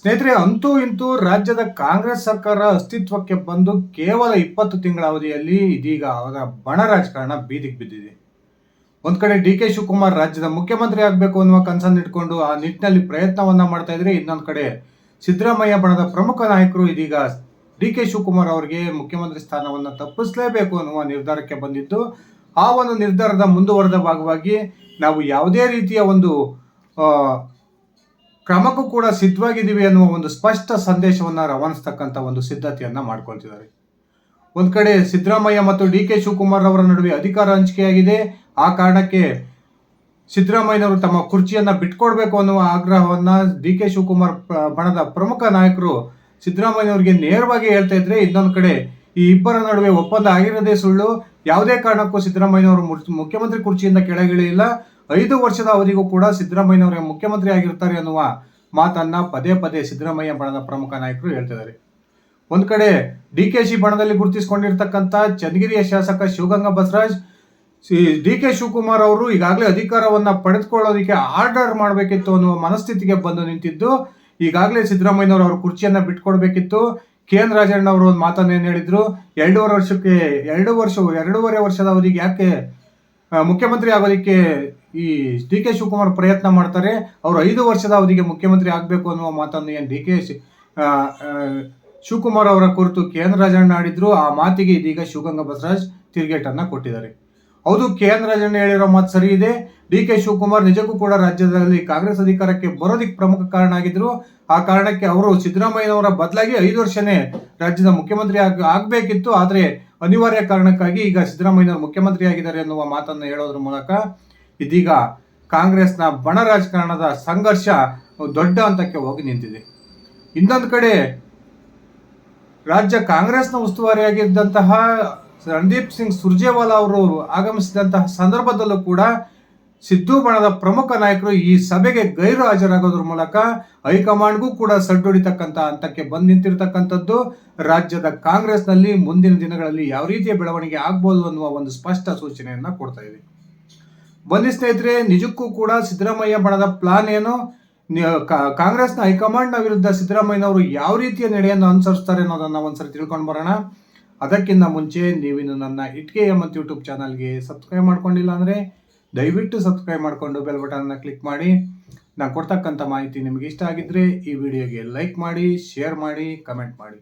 ಸ್ನೇಹಿತರೆ, ಅಂತೂ ಇಂತೂ ರಾಜ್ಯದ ಕಾಂಗ್ರೆಸ್ ಸರ್ಕಾರ ಅಸ್ತಿತ್ವಕ್ಕೆ ಬಂದು ಕೇವಲ ಇಪ್ಪತ್ತು ತಿಂಗಳ ಅವಧಿಯಲ್ಲಿ ಇದೀಗ ಅವರ ಬಣ ರಾಜಕಾರಣ ಬೀದಿಗೆ ಬಿದ್ದಿದೆ. ಒಂದ್ ಕಡೆ ಡಿ ಕೆ ಶಿವಕುಮಾರ್ ರಾಜ್ಯದ ಮುಖ್ಯಮಂತ್ರಿ ಆಗಬೇಕು ಅನ್ನುವ ಕನಸನ್ನು ಇಟ್ಕೊಂಡು ಆ ನಿಟ್ಟಿನಲ್ಲಿ ಪ್ರಯತ್ನವನ್ನ ಮಾಡ್ತಾ ಇದ್ರೆ ಇನ್ನೊಂದ್ ಕಡೆ ಸಿದ್ದರಾಮಯ್ಯ ಬಣದ ಪ್ರಮುಖ ನಾಯಕರು ಇದೀಗ ಡಿ ಕೆ ಶಿವಕುಮಾರ್ ಅವರಿಗೆ ಮುಖ್ಯಮಂತ್ರಿ ಸ್ಥಾನವನ್ನ ತಪ್ಪಿಸಲೇಬೇಕು ಅನ್ನುವ ನಿರ್ಧಾರಕ್ಕೆ ಬಂದಿದ್ದು, ಆ ಒಂದು ನಿರ್ಧಾರದ ಮುಂದುವರೆದ ಭಾಗವಾಗಿ ನಾವು ಯಾವುದೇ ರೀತಿಯ ಒಂದು ಕ್ರಮಕ್ಕೂ ಕೂಡ ಸಿದ್ಧವಾಗಿದ್ದೀವಿ ಅನ್ನುವ ಒಂದು ಸ್ಪಷ್ಟ ಸಂದೇಶವನ್ನ ರವಾನಿಸ್ತಕ್ಕಂಥ ಒಂದು ಸಿದ್ಧತೆಯನ್ನು ಮಾಡ್ಕೊಳ್ತಿದ್ದಾರೆ ಒಂದು ಕಡೆ ಸಿದ್ದರಾಮಯ್ಯ ಮತ್ತು ಡಿ ಕೆ ಶಿವಕುಮಾರ್ ಅವರ ನಡುವೆ ಅಧಿಕಾರ ಹಂಚಿಕೆಯಾಗಿದೆ. ಆ ಕಾರಣಕ್ಕೆ ಸಿದ್ದರಾಮಯ್ಯನವರು ತಮ್ಮ ಕುರ್ಚಿಯನ್ನು ಬಿಟ್ಕೊಡ್ಬೇಕು ಅನ್ನುವ ಆಗ್ರಹವನ್ನ ಡಿ ಕೆ ಶಿವಕುಮಾರ್ ಬಣದ ಪ್ರಮುಖ ನಾಯಕರು ಸಿದ್ದರಾಮಯ್ಯನವರಿಗೆ ನೇರವಾಗಿ ಹೇಳ್ತಾ ಇದ್ರೆ ಇನ್ನೊಂದು ಕಡೆ ಈ ಇಬ್ಬರ ನಡುವೆ ಒಪ್ಪಂದ ಆಗಿರೋದೇ ಸುಳ್ಳು. ಯಾವುದೇ ಕಾರಣಕ್ಕೂ ಸಿದ್ದರಾಮಯ್ಯನವರು ಮುಖ್ಯಮಂತ್ರಿ ಕುರ್ಚಿಯಿಂದ ಕೆಳಗಿಳಿಯಿಲ್ಲ. ಐದು ವರ್ಷದ ಅವಧಿಗೂ ಕೂಡ ಸಿದ್ದರಾಮಯ್ಯನವರೇ ಮುಖ್ಯಮಂತ್ರಿ ಆಗಿರ್ತಾರೆ ಅನ್ನುವ ಮಾತನ್ನ ಪದೇ ಪದೇ ಸಿದ್ದರಾಮಯ್ಯ ಬಣದ ಪ್ರಮುಖ ನಾಯಕರು ಹೇಳ್ತಿದ್ದಾರೆ ಒಂದು ಕಡೆ ಡಿ ಕೆ ಶಿ ಬಣದಲ್ಲಿ ಗುರುತಿಸಿಕೊಂಡಿರ್ತಕ್ಕಂಥ ಚನ್ನಗಿರಿಯ ಶಾಸಕ ಶಿವಗಂಗಾ ಬಸವರಾಜ್ ಡಿ ಕೆ ಶಿವಕುಮಾರ್ ಅವರು ಈಗಾಗಲೇ ಅಧಿಕಾರವನ್ನ ಪಡೆದುಕೊಳ್ಳೋದಕ್ಕೆ ಆರ್ಡರ್ ಮಾಡಬೇಕಿತ್ತು ಅನ್ನುವ ಮನಸ್ಥಿತಿಗೆ ಬಂದು ನಿಂತಿದ್ದು, ಈಗಾಗಲೇ ಸಿದ್ದರಾಮಯ್ಯನವರು ಅವ್ರ ಕುರ್ಚಿಯನ್ನ ಬಿಟ್ಕೊಡ್ಬೇಕಿತ್ತು. ಕೆ ಎನ್ ರಾಜಣ್ಣ ಅವರು ಒಂದು ಮಾತನ್ನ ಏನ್ ಹೇಳಿದ್ರು, ಎರಡೂವರೆ ವರ್ಷಕ್ಕೆ, ಎರಡು ವರ್ಷ, ಎರಡೂವರೆ ವರ್ಷದ ಅವಧಿಗೆ ಯಾಕೆ ಮುಖ್ಯಮಂತ್ರಿ ಆಗೋದಕ್ಕೆ ಈ ಡಿ ಕೆ ಶಿವಕುಮಾರ್ ಪ್ರಯತ್ನ ಮಾಡ್ತಾರೆ. ಅವರು ಐದು ವರ್ಷದ ಅವಧಿಗೆ ಮುಖ್ಯಮಂತ್ರಿ ಆಗಬೇಕು ಅನ್ನುವ ಮಾತನ್ನು ಏನು ಡಿ ಕೆ ಶಿವಕುಮಾರ್ ಅವರ ಕುರಿತು ಕೆ ರಾಜಣ್ಣ ಆಡಿದ್ರು. ಆ ಮಾತಿಗೆ ಇದೀಗ ಶಿವಗಂಗಾ ಬಸವರಾಜ್ ತಿರುಗೇಟನ್ನು ಕೊಟ್ಟಿದ್ದಾರೆ. ಹೌದು, ಕೆ ಎನ್ ರಾಜಣ್ಣ ಹೇಳಿರೋ ಮಾತು ಸರಿ ಇದೆ. ಡಿ ಕೆ ಶಿವಕುಮಾರ್ ನಿಜಕ್ಕೂ ಕೂಡ ರಾಜ್ಯದಲ್ಲಿ ಕಾಂಗ್ರೆಸ್ ಅಧಿಕಾರಕ್ಕೆ ಬರೋದಕ್ಕೆ ಪ್ರಮುಖ ಕಾರಣ ಆಗಿದ್ರು. ಆ ಕಾರಣಕ್ಕೆ ಅವರು ಸಿದ್ದರಾಮಯ್ಯನವರ ಬದಲಾಗಿ ಐದು ವರ್ಷನೇ ರಾಜ್ಯದ ಮುಖ್ಯಮಂತ್ರಿ ಆಗ, ಆಗಬೇಕಿತ್ತು. ಆದರೆ ಅನಿವಾರ್ಯ ಕಾರಣಕ್ಕಾಗಿ ಈಗ ಸಿದ್ದರಾಮಯ್ಯನವರು ಮುಖ್ಯಮಂತ್ರಿ ಆಗಿದ್ದಾರೆ ಅನ್ನುವ ಮಾತನ್ನು ಹೇಳೋದ್ರ ಮೂಲಕ ಇದೀಗ ಕಾಂಗ್ರೆಸ್ನ ಬಣ ರಾಜಕಾರಣದ ಸಂಘರ್ಷ ದೊಡ್ಡ ಹಂತಕ್ಕೆ ಹೋಗಿ ನಿಂತಿದೆ. ಇನ್ನೊಂದು ಕಡೆ ರಾಜ್ಯ ಕಾಂಗ್ರೆಸ್ನ ಉಸ್ತುವಾರಿಯಾಗಿದ್ದಂತಹ ರಣದೀಪ್ ಸಿಂಗ್ ಸುರ್ಜೇವಾಲಾ ಅವರು ಆಗಮಿಸಿದಂತಹ ಸಂದರ್ಭದಲ್ಲೂ ಕೂಡ ಸಿದ್ದು ಬಣದ ಪ್ರಮುಖ ನಾಯಕರು ಈ ಸಭೆಗೆ ಗೈರು ಹಾಜರಾಗೋದ್ರ ಮೂಲಕ ಹೈಕಮಾಂಡ್ಗೂ ಕೂಡ ಸಡ್ಡೊಡಿತಕ್ಕಂಥ ಹಂತಕ್ಕೆ ಬಂದು ನಿಂತಿರ್ತಕ್ಕಂಥದ್ದು. ರಾಜ್ಯದ ಕಾಂಗ್ರೆಸ್ನಲ್ಲಿ ಮುಂದಿನ ದಿನಗಳಲ್ಲಿ ಯಾವ ರೀತಿಯ ಬೆಳವಣಿಗೆ ಆಗ್ಬೋದು ಅನ್ನುವ ಒಂದು ಸ್ಪಷ್ಟ ಸೂಚನೆಯನ್ನ ಕೊಡ್ತಾ ಇದೆ. ಬನ್ನಿ ಸ್ನೇಹಿತರೆ, ನಿಜಕ್ಕೂ ಕೂಡ ಸಿದ್ದರಾಮಯ್ಯ ಬಣದ ಪ್ಲಾನ್ ಏನು? ಕಾಂಗ್ರೆಸ್ನ ಹೈಕಮಾಂಡ್ನ ವಿರುದ್ಧ ಸಿದ್ದರಾಮಯ್ಯನವರು ಯಾವ ರೀತಿಯ ನಡೆಯನ್ನು ಅನುಸರಿಸ್ತಾರೆ ಅನ್ನೋದನ್ನ ಒಂದ್ಸರಿ ತಿಳ್ಕೊಂಡು ಬರೋಣ. ಅದಕ್ಕಿಂತ ಮುಂಚೆ ನೀವಿನ್ನು ನನ್ನ ಇಟ್ಕೆ ಮತ್ತು ಯೂಟ್ಯೂಬ್ ಚಾನಲ್ಗೆ ಸಬ್ಸ್ಕ್ರೈಬ್ ಮಾಡ್ಕೊಂಡಿಲ್ಲ ಅಂದರೆ ದಯವಿಟ್ಟು ಸಬ್ಸ್ಕ್ರೈಬ್ ಮಾಡಿಕೊಂಡು ಬೆಲ್ ಬಟನ್ನ ಕ್ಲಿಕ್ ಮಾಡಿ. ನಾನು ಕೊಡ್ತಕ್ಕಂಥ ಮಾಹಿತಿ ನಿಮಗೆ ಇಷ್ಟ ಆಗಿದ್ರೆ ಈ ವಿಡಿಯೋಗೆ ಲೈಕ್ ಮಾಡಿ ಶೇರ್ ಮಾಡಿ ಕಮೆಂಟ್ ಮಾಡಿ.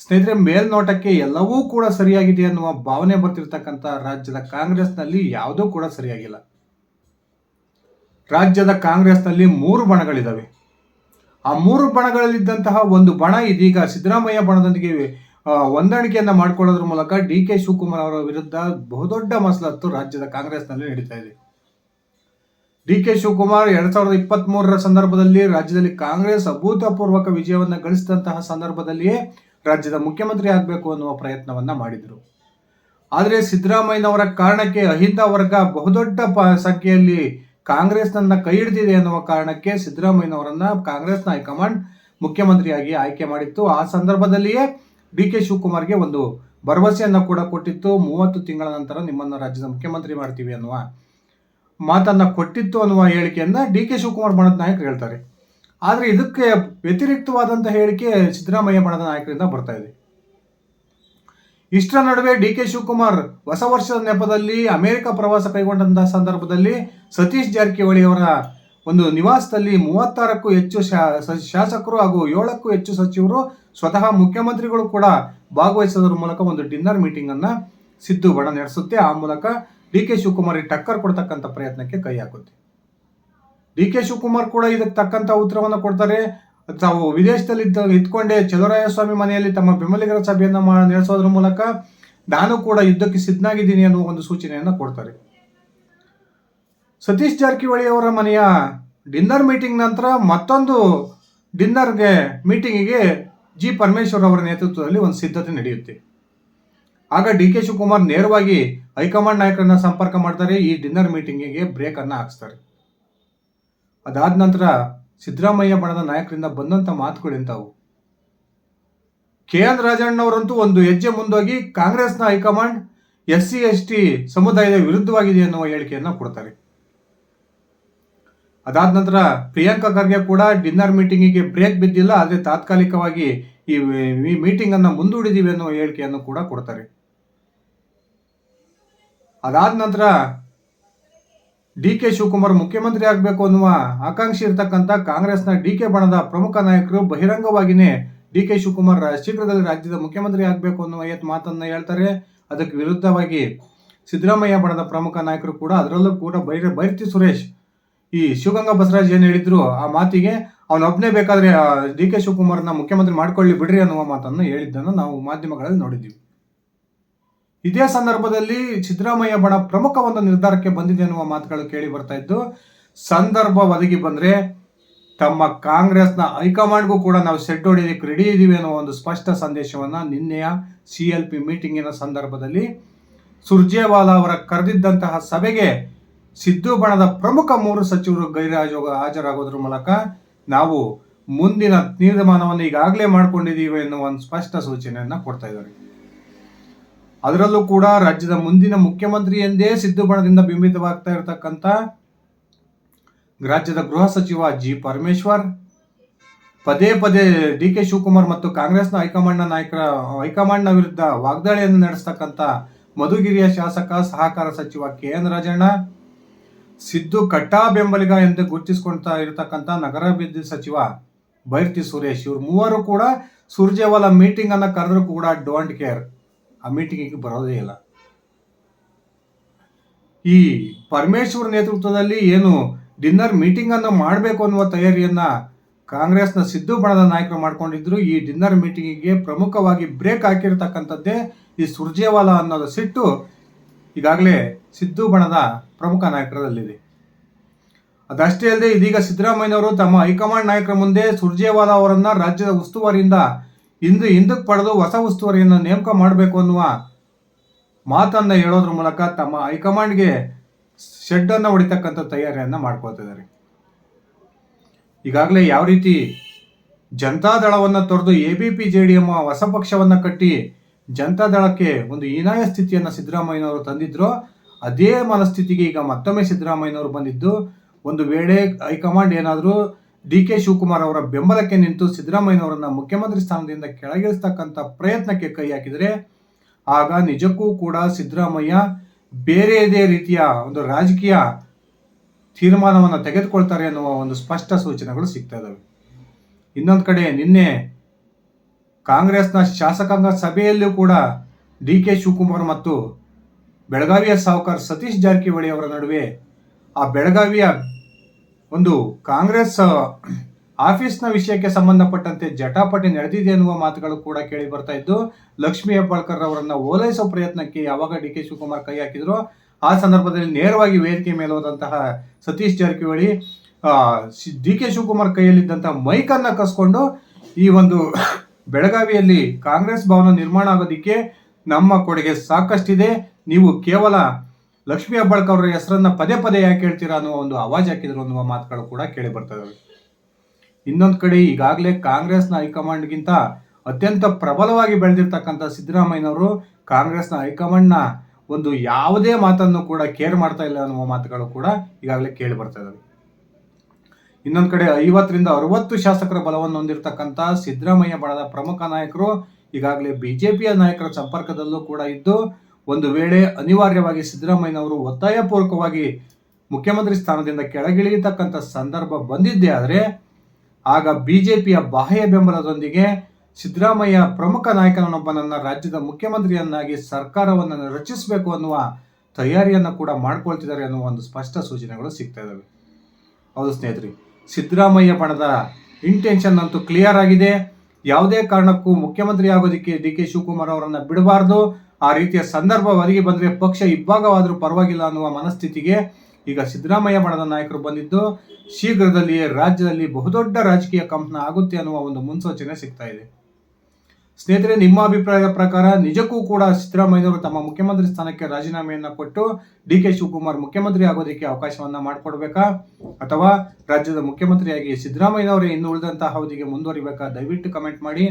ಸ್ನೇಹಿತರೆ, ಮೇಲ್ನೋಟಕ್ಕೆ ಎಲ್ಲವೂ ಕೂಡ ಸರಿಯಾಗಿದೆ ಅನ್ನುವ ಭಾವನೆ ಬರ್ತಿರ್ತಕ್ಕಂಥ ರಾಜ್ಯದ ಕಾಂಗ್ರೆಸ್ನಲ್ಲಿ ಯಾವುದೂ ಕೂಡ ಸರಿಯಾಗಿಲ್ಲ. ರಾಜ್ಯದ ಕಾಂಗ್ರೆಸ್ನಲ್ಲಿ ಮೂರು ಬಣಗಳಿದ್ದಾವೆ ಆ ಮೂರು ಬಣಗಳಲ್ಲಿದ್ದಂತಹ ಒಂದು ಬಣ ಇದೀಗ ಸಿದ್ದರಾಮಯ್ಯ ಬಣದೊಂದಿಗೆ ಹೊಂದಾಣಿಕೆಯನ್ನು ಮಾಡಿಕೊಳ್ಳೋದ್ರ ಮೂಲಕ ಡಿ ಕೆ ಶಿವಕುಮಾರ್ ಅವರ ವಿರುದ್ಧ ಬಹುದೊಡ್ಡ ಮಸಲತ್ತು ರಾಜ್ಯದ ಕಾಂಗ್ರೆಸ್ನಲ್ಲಿ ನಡೀತಾ ಇದೆ. ಡಿ ಕೆ ಶಿವಕುಮಾರ್ ಎರಡ್ ಸಾವಿರದ ಇಪ್ಪತ್ತ್ ಮೂರರ ಸಂದರ್ಭದಲ್ಲಿ ರಾಜ್ಯದಲ್ಲಿ ಕಾಂಗ್ರೆಸ್ ಅಭೂತಪೂರ್ವಕ ವಿಜಯವನ್ನ ಗಳಿಸಿದಂತಹ ಸಂದರ್ಭದಲ್ಲಿಯೇ ರಾಜ್ಯದ ಮುಖ್ಯಮಂತ್ರಿ ಆಗಬೇಕು ಅನ್ನುವ ಪ್ರಯತ್ನವನ್ನ ಮಾಡಿದರು. ಆದರೆ ಸಿದ್ದರಾಮಯ್ಯನವರ ಕಾರಣಕ್ಕೆ ಅಹಿಂದ ವರ್ಗ ಬಹುದೊಡ್ಡ ಪ, ಸಂಖ್ಯೆಯಲ್ಲಿ ಕಾಂಗ್ರೆಸ್ನನ್ನ ಕೈ ಹಿಡಿದಿದೆ ಅನ್ನುವ ಕಾರಣಕ್ಕೆ ಸಿದ್ದರಾಮಯ್ಯನವರನ್ನ ಕಾಂಗ್ರೆಸ್ನ ಹೈಕಮಾಂಡ್ ಮುಖ್ಯಮಂತ್ರಿಯಾಗಿ ಆಯ್ಕೆ ಮಾಡಿತ್ತು. ಆ ಸಂದರ್ಭದಲ್ಲಿಯೇ ಡಿ ಕೆ ಶಿವಕುಮಾರ್ಗೆ ಒಂದು ಭರವಸೆಯನ್ನು ಕೂಡ ಕೊಟ್ಟಿತ್ತು. ಮೂವತ್ತು ತಿಂಗಳ ನಂತರ ನಿಮ್ಮನ್ನ ರಾಜ್ಯದ ಮುಖ್ಯಮಂತ್ರಿ ಮಾಡ್ತೀವಿ ಅನ್ನುವ ಮಾತನ್ನ ಕೊಟ್ಟಿತ್ತು ಅನ್ನುವ ಹೇಳಿಕೆಯನ್ನ ಡಿ ಕೆ ಶಿವಕುಮಾರ್ ಬಣದ ನಾಯಕ್ ಹೇಳ್ತಾರೆ. ಆದರೆ ಇದಕ್ಕೆ ವ್ಯತಿರಿಕ್ತವಾದಂಥ ಹೇಳಿಕೆ ಸಿದ್ದರಾಮಯ್ಯ ಬಣದ ನಾಯಕರಿಂದ ಬರ್ತಾ ಇದೆ. ಇಷ್ಟರ ನಡುವೆ ಡಿ ಕೆ ಶಿವಕುಮಾರ್ ಹೊಸ ವರ್ಷದ ನೆಪದಲ್ಲಿ ಅಮೆರಿಕ ಪ್ರವಾಸ ಕೈಗೊಂಡಂತಹ ಸಂದರ್ಭದಲ್ಲಿ ಸತೀಶ್ ಜಾರಕಿಹೊಳಿ ಅವರ ಒಂದು ನಿವಾಸದಲ್ಲಿ ಮೂವತ್ತಾರಕ್ಕೂ ಹೆಚ್ಚು ಶಾಸಕರು ಹಾಗೂ ಏಳಕ್ಕೂ ಹೆಚ್ಚು ಸಚಿವರು ಸ್ವತಃ ಮುಖ್ಯಮಂತ್ರಿಗಳು ಕೂಡ ಭಾಗವಹಿಸೋದ್ರ ಮೂಲಕ ಒಂದು ಡಿನ್ನರ್ ಮೀಟಿಂಗ್ ಅನ್ನ ಸಿದ್ದು ಬಣ ನಡೆಸುತ್ತೆ. ಆ ಮೂಲಕ ಡಿ ಕೆ ಶಿವಕುಮಾರ್ ಟಕ್ಕರ್ ಕೊಡ್ತಕ್ಕಂಥ ಪ್ರಯತ್ನಕ್ಕೆ ಕೈ ಹಾಕುತ್ತೆ. ಡಿ ಕೆ ಶಿವಕುಮಾರ್ ಕೂಡ ಇದಕ್ಕೆ ತಕ್ಕಂತ ಉತ್ತರವನ್ನು ಕೊಡ್ತಾರೆ. ತಾವು ವಿದೇಶದಲ್ಲಿ ಇದ್ದ ಇದ್ಕೊಂಡೇ ಸ್ವಾಮಿ ಮನೆಯಲ್ಲಿ ತಮ್ಮ ಬೆಂಬಲಿಗರ ಸಭೆಯನ್ನ ನಡೆಸೋದ್ರ ಮೂಲಕ ನಾನು ಕೂಡ ಯುದ್ಧಕ್ಕೆ ಸಿದ್ಧನಾಗಿದ್ದೀನಿ ಅನ್ನುವ ಒಂದು ಸೂಚನೆಯನ್ನ ಕೊಡ್ತಾರೆ. ಸತೀಶ್ ಜಾರಕಿಹೊಳಿ ಅವರ ಮನೆಯ ಡಿನ್ನರ್ ಮೀಟಿಂಗ್ ನಂತರ ಮತ್ತೊಂದು ಡಿನ್ನರ್ಗೆ ಮೀಟಿಂಗಿಗೆ ಜಿ ಪರಮೇಶ್ವರ್ ಅವರ ನೇತೃತ್ವದಲ್ಲಿ ಒಂದು ಸಿದ್ಧತೆ ನಡೆಯುತ್ತೆ. ಆಗ ಡಿ ಕೆ ಶಿವಕುಮಾರ್ ನೇರವಾಗಿ ಹೈಕಮಾಂಡ್ ನಾಯಕರನ್ನ ಸಂಪರ್ಕ ಮಾಡ್ತಾರೆ, ಈ ಡಿನ್ನರ್ ಮೀಟಿಂಗಿಗೆ ಬ್ರೇಕ್ ಅನ್ನ ಹಾಕ್ಸ್ತಾರೆ. ಅದಾದ ನಂತರ ಸಿದ್ದರಾಮಯ್ಯ ಬಣದ ನಾಯಕರಿಂದ ಬಂದಂತ ಮಾತುಗಳು ಕೆ ಎನ್ ರಾಜಣ್ಣವರಂತೂ ಒಂದು ಹೆಜ್ಜೆ ಮುಂದೋಗಿ ಕಾಂಗ್ರೆಸ್ನ high command S C S T ಸಮುದಾಯದ ವಿರುದ್ಧವಾಗಿದೆ ಎನ್ನುವ ಹೇಳಿಕೆಯನ್ನು ಕೊಡ್ತಾರೆ. ಅದಾದ ನಂತರ ಪ್ರಿಯಾಂಕಾ ಖರ್ಗೆ ಕೂಡ ಡಿನ್ನರ್ ಮೀಟಿಂಗಿಗೆ ಬ್ರೇಕ್ ಬಿದ್ದಿಲ್ಲ, ಆದರೆ ತಾತ್ಕಾಲಿಕವಾಗಿ ಈ ಮೀಟಿಂಗ್ ಅನ್ನು ಮುಂದೂಡಿದೀವಿ ಅನ್ನೋ ಹೇಳಿಕೆಯನ್ನು ಕೂಡ ಕೊಡ್ತಾರೆ. ಅದಾದ ನಂತರ ಡಿ ಕೆ ಶಿವಕುಮಾರ್ ಮುಖ್ಯಮಂತ್ರಿ ಆಗಬೇಕು ಅನ್ನುವ ಆಕಾಂಕ್ಷಿ ಇರತಕ್ಕಂಥ ಕಾಂಗ್ರೆಸ್ನ ಡಿ ಕೆ ಬಣದ ಪ್ರಮುಖ ನಾಯಕರು ಬಹಿರಂಗವಾಗಿನೇ ಡಿ ಕೆ ಶಿವಕುಮಾರ್ ಶೀಘ್ರದಲ್ಲಿ ರಾಜ್ಯದ ಮುಖ್ಯಮಂತ್ರಿ ಆಗಬೇಕು ಅನ್ನುವ ಏತ್ ಮಾತನ್ನು ಹೇಳ್ತಾರೆ. ಅದಕ್ಕೆ ವಿರುದ್ಧವಾಗಿ ಸಿದ್ದರಾಮಯ್ಯ ಬಣದ ಪ್ರಮುಖ ನಾಯಕರು ಕೂಡ ಅದರಲ್ಲೂ ಕೂಡ ಬೈರ ಬೈರ್ತಿ ಸುರೇಶ್, ಈ ಶಿವಗಂಗಾ ಬಸವರಾಜ್ ಏನು ಹೇಳಿದ್ರು ಆ ಮಾತಿಗೆ ಅವನೊಬ್ಬನೇ ಬೇಕಾದ್ರೆ ಡಿ ಕೆ ಶಿವಕುಮಾರ್ನ ಮುಖ್ಯಮಂತ್ರಿ ಮಾಡ್ಕೊಳ್ಳಿ ಬಿಡ್ರಿ ಅನ್ನುವ ಮಾತನ್ನು ಹೇಳಿದ್ದನ್ನು ನಾವು ಮಾಧ್ಯಮಗಳಲ್ಲಿ ನೋಡಿದ್ದೀವಿ. ಇದೇ ಸಂದರ್ಭದಲ್ಲಿ ಸಿದ್ದರಾಮಯ್ಯ ಬಣ ಪ್ರಮುಖ ಒಂದು ನಿರ್ಧಾರಕ್ಕೆ ಬಂದಿದೆ ಎನ್ನುವ ಮಾತುಗಳು ಕೇಳಿ ಬರ್ತಾ ಇದ್ದು, ಸಂದರ್ಭ ಒದಗಿ ಬಂದ್ರೆ ತಮ್ಮ ಕಾಂಗ್ರೆಸ್ನ ಹೈಕಮಾಂಡ್ಗೂ ಕೂಡ ನಾವು ಸೆಟ್ ಹೊಡಿಯೋದಕ್ಕೆ ರೆಡಿ ಇದೀವಿ ಅನ್ನೋ ಒಂದು ಸ್ಪಷ್ಟ ಸಂದೇಶವನ್ನ ನಿನ್ನೆಯ ಸಿ ಎಲ್ ಪಿ ಮೀಟಿಂಗಿನ ಸಂದರ್ಭದಲ್ಲಿ ಸುರ್ಜೇವಾಲಾ ಅವರ ಕರೆದಿದ್ದಂತಹ ಸಭೆಗೆ ಸಿದ್ದು ಬಣದ ಪ್ರಮುಖ ಮೂರು ಸಚಿವರು ಗೈರಾಜ ಹಾಜರಾಗೋದ್ರ ಮೂಲಕ ನಾವು ಮುಂದಿನ ತೀರ್ಮಾನವನ್ನು ಈಗಾಗಲೇ ಮಾಡ್ಕೊಂಡಿದ್ದೀವಿ ಎನ್ನುವ ಒಂದು ಸ್ಪಷ್ಟ ಸೂಚನೆಯನ್ನ ಕೊಡ್ತಾ ಇದ್ದಾರೆ. ಅದರಲ್ಲೂ ಕೂಡ ರಾಜ್ಯದ ಮುಂದಿನ ಮುಖ್ಯಮಂತ್ರಿ ಎಂದೇ ಸಿದ್ದು ಬಣದಿಂದ ಬಿಂಬಿತವಾಗ್ತಾ ಇರತಕ್ಕಂಥ ರಾಜ್ಯದ ಗೃಹ ಸಚಿವ ಜಿ ಪರಮೇಶ್ವರ್, ಪದೇ ಪದೇ ಡಿ ಕೆ ಶಿವಕುಮಾರ್ ಮತ್ತು ಕಾಂಗ್ರೆಸ್ನ ಹೈಕಮಾಂಡ್ನ ನಾಯಕರ, ಹೈಕಮಾಂಡ್ನ ವಿರುದ್ಧ ವಾಗ್ದಾಳಿಯನ್ನು ನಡೆಸ್ತಕ್ಕಂಥ ಮಧುಗಿರಿಯ ಶಾಸಕ, ಸಹಕಾರ ಸಚಿವ ಕೆ ಎನ್ ರಾಜಣ್ಣ, ಸಿದ್ದು ಕಟ್ಟಾ ಬೆಂಬಲಿಗ ಎಂದು ಗುರುತಿಸಿಕೊಳ್ತಾ ಇರತಕ್ಕಂಥ ನಗರಾಭಿವೃದ್ಧಿ ಸಚಿವ ಬೈರ್ತಿ ಸುರೇಶ್, ಇವರು ಮೂವರು ಕೂಡ ಸುರ್ಜೇವಾಲಾ ಮೀಟಿಂಗ್ ಅನ್ನ ಕರೆದ್ರು ಕೂಡ ಡೋಂಟ್ ಕೇರ್. ಆ ಮೀಟಿಂಗಿಗೆ ಬರೋದೇ ಇಲ್ಲ. ಈ ಪರಮೇಶ್ವರ್ ನೇತೃತ್ವದಲ್ಲಿ ಏನು ಡಿನ್ನರ್ ಮೀಟಿಂಗ್ ಅನ್ನು ಮಾಡಬೇಕು ಅನ್ನುವ ತಯಾರಿಯನ್ನ ಕಾಂಗ್ರೆಸ್ನ ಸಿದ್ದು ಬಣದ ನಾಯಕರು ಮಾಡ್ಕೊಂಡಿದ್ರು. ಈ ಡಿನ್ನರ್ ಮೀಟಿಂಗಿಗೆ ಪ್ರಮುಖವಾಗಿ ಬ್ರೇಕ್ ಹಾಕಿರ್ತಕ್ಕಂಥದ್ದೇ ಈ ಸುರ್ಜೇವಾಲಾ ಅನ್ನೋದು ಸಿಟ್ಟು ಈಗಾಗಲೇ ಸಿದ್ದು ಬಣದ ಪ್ರಮುಖ ನಾಯಕರಲ್ಲಿದೆ. ಅದಷ್ಟೇ ಅಲ್ಲದೆ ಇದೀಗ ಸಿದ್ದರಾಮಯ್ಯನವರು ತಮ್ಮ ಹೈಕಮಾಂಡ್ ನಾಯಕರ ಮುಂದೆ ಸುರ್ಜೇವಾಲಾ ಅವರನ್ನ ರಾಜ್ಯದ ಉಸ್ತುವಾರಿಯಿಂದ ಇಂದು ಹಿಂದಕ್ಕೆ ಪಡೆದು ಹೊಸ ಉಸ್ತುವಾರಿಯನ್ನು ನೇಮಕ ಮಾಡಬೇಕು ಅನ್ನುವ ಮಾತನ್ನು ಹೇಳೋದ್ರ ಮೂಲಕ ತಮ್ಮ ಹೈಕಮಾಂಡ್ಗೆ ಶೆಡ್ಡನ್ನು ಹೊಡಿತಕ್ಕಂಥ ತಯಾರಿಯನ್ನು ಮಾಡ್ಕೋತಿದ್ದಾರೆ. ಈಗಾಗಲೇ ಯಾವ ರೀತಿ ಜನತಾದಳವನ್ನು ತೊರೆದು A B P J D ಎಂಬ ಹೊಸ ಪಕ್ಷವನ್ನು ಕಟ್ಟಿ ಜನತಾದಳಕ್ಕೆ ಒಂದು ಹೀನಾಯ ಸ್ಥಿತಿಯನ್ನು ಸಿದ್ದರಾಮಯ್ಯನವರು ತಂದಿದ್ರು, ಅದೇ ಮನಸ್ಥಿತಿಗೆ ಈಗ ಮತ್ತೊಮ್ಮೆ ಸಿದ್ದರಾಮಯ್ಯನವರು ಬಂದಿದ್ದು, ಒಂದು ವೇಳೆ ಹೈಕಮಾಂಡ್ ಏನಾದರೂ ಡಿ ಕೆ ಶಿವಕುಮಾರ್ ಅವರ ಬೆಂಬಲಕ್ಕೆ ನಿಂತು ಸಿದ್ದರಾಮಯ್ಯನವರನ್ನ ಮುಖ್ಯಮಂತ್ರಿ ಸ್ಥಾನದಿಂದ ಕೆಳಗಿಳಿಸ್ತಕ್ಕಂಥ ಪ್ರಯತ್ನಕ್ಕೆ ಕೈ ಹಾಕಿದರೆ, ಆಗ ನಿಜಕ್ಕೂ ಕೂಡ ಸಿದ್ದರಾಮಯ್ಯ ಬೇರೆಯದೇ ರೀತಿಯ ಒಂದು ರಾಜಕೀಯ ತೀರ್ಮಾನವನ್ನು ತೆಗೆದುಕೊಳ್ತಾರೆ ಅನ್ನುವ ಒಂದು ಸ್ಪಷ್ಟ ಸೂಚನೆಗಳು ಸಿಗ್ತಾ ಇದ್ದಾವೆ ಇನ್ನೊಂದು ಕಡೆ ನಿನ್ನೆ ಕಾಂಗ್ರೆಸ್ನ ಶಾಸಕಾಂಗ ಸಭೆಯಲ್ಲೂ ಕೂಡ ಡಿ ಕೆ ಶಿವಕುಮಾರ್ ಮತ್ತು ಬೆಳಗಾವಿಯ ಸಾಹುಕಾರ ಸತೀಶ್ ಜಾರಕಿಹೊಳಿ ಅವರ ನಡುವೆ ಆ ಬೆಳಗಾವಿಯ ಒಂದು ಕಾಂಗ್ರೆಸ್ ಆಫೀಸ್ನ ವಿಷಯಕ್ಕೆ ಸಂಬಂಧಪಟ್ಟಂತೆ ಜಟಾಪಟಿ ನಡೆದಿದೆ ಎನ್ನುವ ಮಾತುಗಳು ಕೂಡ ಕೇಳಿ ಬರ್ತಾ ಇದ್ದು, ಲಕ್ಷ್ಮೀ ಹೆಬ್ಬಾಳ್ಕರ್ ಅವರನ್ನ ಓಲೈಸೋ ಪ್ರಯತ್ನಕ್ಕೆ ಯಾವಾಗ ಡಿ ಕೆ ಶಿವಕುಮಾರ್ ಕೈ ಹಾಕಿದ್ರು, ಆ ಸಂದರ್ಭದಲ್ಲಿ ನೇರವಾಗಿ ವೇದಿಕೆ ಮೇಲೆ ಹೋದಂತಹ ಸತೀಶ್ ಜಾರಕಿಹೊಳಿ ಡಿ ಕೆ ಶಿವಕುಮಾರ್ ಕೈಯಲ್ಲಿದ್ದಂತಹ ಮೈಕನ್ನು ಕಸ್ಕೊಂಡು ಈ ಒಂದು ಬೆಳಗಾವಿಯಲ್ಲಿ ಕಾಂಗ್ರೆಸ್ ಭವನ ನಿರ್ಮಾಣ ಆಗೋದಿಕ್ಕೆ ನಮ್ಮ ಕೊಡುಗೆ ಸಾಕಷ್ಟಿದೆ. ನೀವು ಕೇವಲ ಲಕ್ಷ್ಮೀ ಹೆಬ್ಬಾಳ್ಕರ್ ಅವರ ಹೆಸರನ್ನ ಪದೇ ಪದೇ ಯಾಕೆ ಹೇಳ್ತೀರಾ ಅನ್ನುವ ಒಂದು ಅವಾಜ್ ಹಾಕಿದ್ರು ಅನ್ನುವ ಮಾತುಗಳು ಕೂಡ ಕೇಳಿ ಬರ್ತಾ ಇದಾವೆ. ಇನ್ನೊಂದು ಕಡೆ ಈಗಾಗಲೇ ಕಾಂಗ್ರೆಸ್ನ ಹೈಕಮಾಂಡ್ಗಿಂತ ಅತ್ಯಂತ ಪ್ರಬಲವಾಗಿ ಬೆಳೆದಿರ್ತಕ್ಕಂಥ ಸಿದ್ದರಾಮಯ್ಯನವರು ಕಾಂಗ್ರೆಸ್ನ ಹೈಕಮಾಂಡ್ನ ಒಂದು ಯಾವುದೇ ಮಾತನ್ನು ಕೂಡ ಕೇರ್ ಮಾಡ್ತಾ ಇಲ್ಲ ಅನ್ನುವ ಮಾತುಗಳು ಕೂಡ ಈಗಾಗಲೇ ಕೇಳಿ ಬರ್ತಾ ಇದ್ದಾವೆ ಇನ್ನೊಂದು ಕಡೆ ಐವತ್ತರಿಂದ ಅರವತ್ತು ಶಾಸಕರ ಬಲವನ್ನು ಹೊಂದಿರತಕ್ಕಂಥ ಸಿದ್ದರಾಮಯ್ಯ ಬಣದ ಪ್ರಮುಖ ನಾಯಕರು ಈಗಾಗಲೇ ಬಿಜೆಪಿಯ ನಾಯಕರ ಸಂಪರ್ಕದಲ್ಲೂ ಕೂಡ ಇದ್ದು ಒಂದು ವೇಳೆ ಅನಿವಾರ್ಯವಾಗಿ ಸಿದ್ದರಾಮಯ್ಯನವರು ಒತ್ತಾಯಪೂರ್ವಕವಾಗಿ ಮುಖ್ಯಮಂತ್ರಿ ಸ್ಥಾನದಿಂದ ಕೆಳಗಿಳಿಯತಕ್ಕಂಥ ಸಂದರ್ಭ ಬಂದಿದ್ದೇ ಆದರೆ, ಆಗ ಬಿಜೆಪಿಯ ಬಾಹ್ಯ ಬೆಂಬಲದೊಂದಿಗೆ ಸಿದ್ದರಾಮಯ್ಯ ಪ್ರಮುಖ ನಾಯಕನೊಬ್ಬನನ್ನು ರಾಜ್ಯದ ಮುಖ್ಯಮಂತ್ರಿಯನ್ನಾಗಿ ಸರ್ಕಾರವನ್ನು ರಚಿಸಬೇಕು ಅನ್ನುವ ತಯಾರಿಯನ್ನು ಕೂಡ ಮಾಡ್ಕೊಳ್ತಿದ್ದಾರೆ ಅನ್ನುವ ಒಂದು ಸ್ಪಷ್ಟ ಸೂಚನೆಗಳು ಸಿಗ್ತಾ ಇದ್ದಾವೆ ಹೌದು ಸ್ನೇಹಿತರೆ, ಸಿದ್ದರಾಮಯ್ಯ ಬಣದ ಇಂಟೆನ್ಷನ್ ಅಂತೂ ಕ್ಲಿಯರ್ ಆಗಿದೆ. ಯಾವುದೇ ಕಾರಣಕ್ಕೂ ಮುಖ್ಯಮಂತ್ರಿ ಆಗೋದಕ್ಕೆ ಡಿ ಕೆ ಶಿವಕುಮಾರ್ ಅವರನ್ನು ಬಿಡಬಾರ್ದು. ಆ ರೀತಿಯ ಸಂದರ್ಭ ಒದಗಿ ಬಂದರೆ ಪಕ್ಷ ಇಬ್ಬಾಗವಾದರೂ ಪರವಾಗಿಲ್ಲ ಅನ್ನುವ ಮನಸ್ಥಿತಿಗೆ ಈಗ ಸಿದ್ದರಾಮಯ್ಯ ಬಣದ ನಾಯಕರು ಬಂದಿದ್ದು, ಶೀಘ್ರದಲ್ಲಿಯೇ ರಾಜ್ಯದಲ್ಲಿ ಬಹುದೊಡ್ಡ ರಾಜಕೀಯ ಕಂಪನ ಆಗುತ್ತೆ ಅನ್ನುವ ಒಂದು ಮುನ್ಸೂಚನೆ ಸಿಗ್ತಾ ಇದೆ. ಸ್ನೇಹಿತರೆ, ನಿಮ್ಮ ಅಭಿಪ್ರಾಯದ ಪ್ರಕಾರ ನಿಜಕ್ಕೂ ಕೂಡ ಸಿದ್ದರಾಮಯ್ಯವರು ತಮ್ಮ ಮುಖ್ಯಮಂತ್ರಿ ಸ್ಥಾನಕ್ಕೆ ರಾಜೀನಾಮೆಯನ್ನ ಕೊಟ್ಟು ಡಿ ಕೆ ಶಿವಕುಮಾರ್ ಮುಖ್ಯಮಂತ್ರಿ ಆಗೋದಕ್ಕೆ ಅವಕಾಶವನ್ನ ಮಾಡಿಕೊಡ್ಬೇಕಾ? ಅಥವಾ ರಾಜ್ಯದ ಮುಖ್ಯಮಂತ್ರಿಯಾಗಿ ಸಿದ್ದರಾಮಯ್ಯನವರೇ ಇನ್ನು ಉಳಿದಂತಹ ಅವಧಿಗೆ ಮುಂದುವರಿಬೇಕಾ? ದಯವಿಟ್ಟು ಕಮೆಂಟ್ ಮಾಡಿ.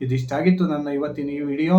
ಇದಿಷ್ಟಾಗಿತ್ತು ನನ್ನ ಇವತ್ತಿನ ಈ ವಿಡಿಯೋ.